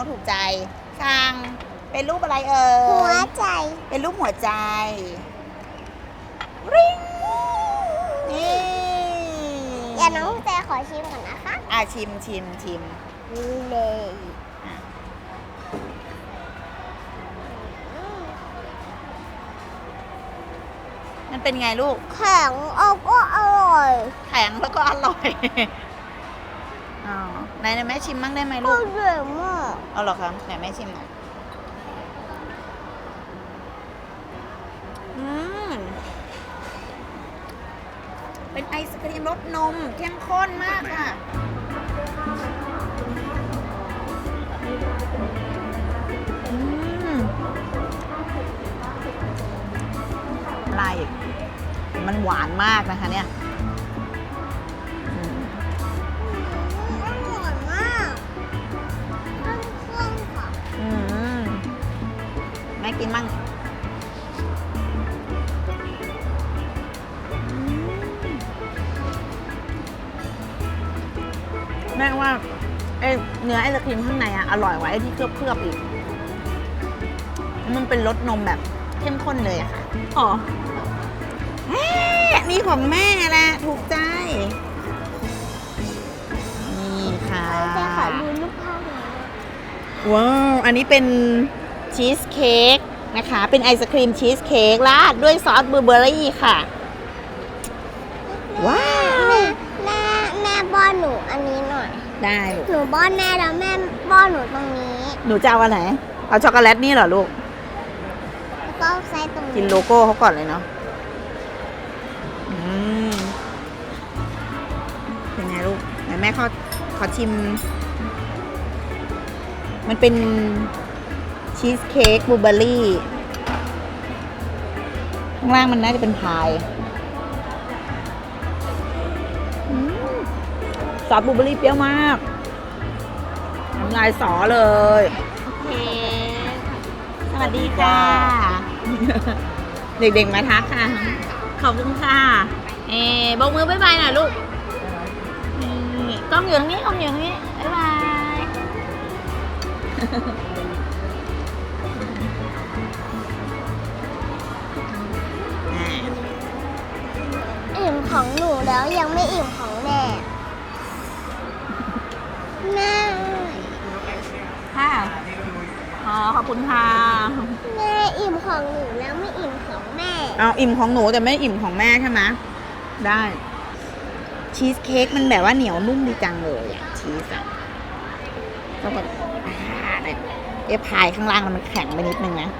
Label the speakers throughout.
Speaker 1: ที่น้องถูกใจช่างเป็นรูปอะไรเอ่ย
Speaker 2: หัวใจ
Speaker 1: เป็นรูปหัวใจริงนี่
Speaker 2: เดี๋ยวน้องแต่ขอชิมก่อนนะคะ
Speaker 1: อะชิมชิมชิม
Speaker 2: นี่เลย
Speaker 1: อะ
Speaker 2: อืม
Speaker 1: มันเป็นไงลูก
Speaker 2: แข็งเอาก็อร่อย
Speaker 1: แข็งแล้วก็อร่อยอ๋อ ไหนไหนแม่ชิมบ้างได้ไหม
Speaker 2: อ
Speaker 1: ลูก
Speaker 2: ร่อยมาก
Speaker 1: เอาเหรอคะไหนแม่ชิมหน่อยอืมเป็นไอศครีมรสนมเข้มข้นมากค่ะอืมลายมันหวานมากนะคะเนี่ย แม่กินมั่งแม่ว่าไอเนื้อไอศครีมข้างในอะอร่อยกว่าไอที่เคลือบๆอีก มันเป็นรสนมแบบเข้มข้นเลยอะค่ะอ๋อแม่นี่ของแม่แหละถูกใจ นี่ค่ะ
Speaker 2: แต่ขอดูรูปภาพหน่อย
Speaker 1: ว้าว อันนี้เป็น ชีสเค้กนะคะ เป็นไอศครีมชีสเค้กราดด้วยซอสบลูเบอร์รี่ค่ะ ว้าว
Speaker 2: แม่แม่แม่ป้อนหนูอันนี้หน่อย
Speaker 1: ได้ลูก
Speaker 2: หนูป้อนแม่แล้วแม่ป้อนหนูตรงนี้
Speaker 1: หนูจะเอาอันไหนเอาช็อกโกแลตนี่เหรอลูก
Speaker 2: แล้วก็ใส่ตรง
Speaker 1: กิน
Speaker 2: นี้
Speaker 1: โลโก้เขาก่อนเลยเนาะอืมเป็นไงลูกไหนแม่ขอขอชิม มันเป็น ชีสเค้กบลูเบอร์รี่ ข้างล่างมันน่าจะเป็นพายอืมซอสบลูเบอร์รี่เปรี้ยวมากน้ำลายสอเลย โอเค สวัสดีค่ะ เด็กๆมาทักค่ะ ขอบคุณค่ะ เอ๊บอกมือบ๊ายบายหน่อยลูกนี่กล้องอยู่ตรงนี้กล้องอยู่ตรงนี้บ๊ายบาย
Speaker 2: แล้วยังไม่อิ่มของแม่แม่
Speaker 1: ค่ะอ๋อขอบคุณค่ะ
Speaker 2: แม่อิ่มของหนูแล้วไม่อิ่มของแม่
Speaker 1: เอาอิ่มของหนูแต่ไม่อิ่มของแม่ใช่ไหมได้ ชีสเค้กมันแบบว่าเหนียวนุ่มดีจังเลยอะชีสอะก็แบบอ่าเนี่ยเอะพายข้างล่างมันแข็งไปนิดนึงนะ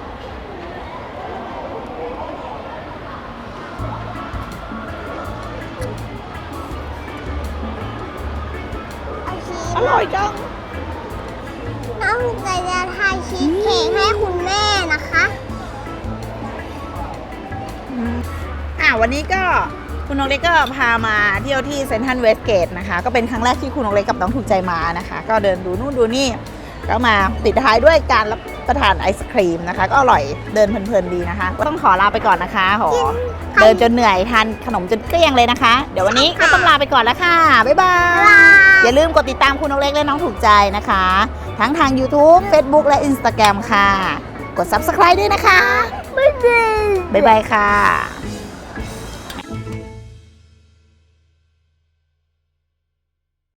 Speaker 1: ร่อยจัง
Speaker 2: น้องใจจะทายชีสเค้กให้คุณแม่นะคะ
Speaker 1: อ่าวันนี้ก็คุณนกเล็กก็พามาเที่ยวที่เซนทรัลเวสเกตนะคะ ก็เป็นครั้งแรกที่คุณนกเล็กกับน้องถูกใจมานะคะ ก็เดินดูนู่นดูนี่ ก็มาปิดท้ายด้วยการรับ ประทานไอศครีมนะคะ ก็อร่อยเดินเพลินๆดีนะคะ ก็ต้องขอลาไปก่อนนะคะขอเดินจนเหนื่อยทานขนมจนเกลี้ยงเลยนะคะ เดี๋ยววันนี้ก็ต้องลาไปก่อนแล้วค่ะ บ๊ายบาย อย่าลืมกดติดตามคุณนกเล็กและน้องถูกใจนะคะ ทั้งทาง YouTube Facebook และ Instagram ค่ะ กด Subscribe ด้วยนะคะ
Speaker 2: ไม่ดี
Speaker 1: บ๊ายบายค่ะ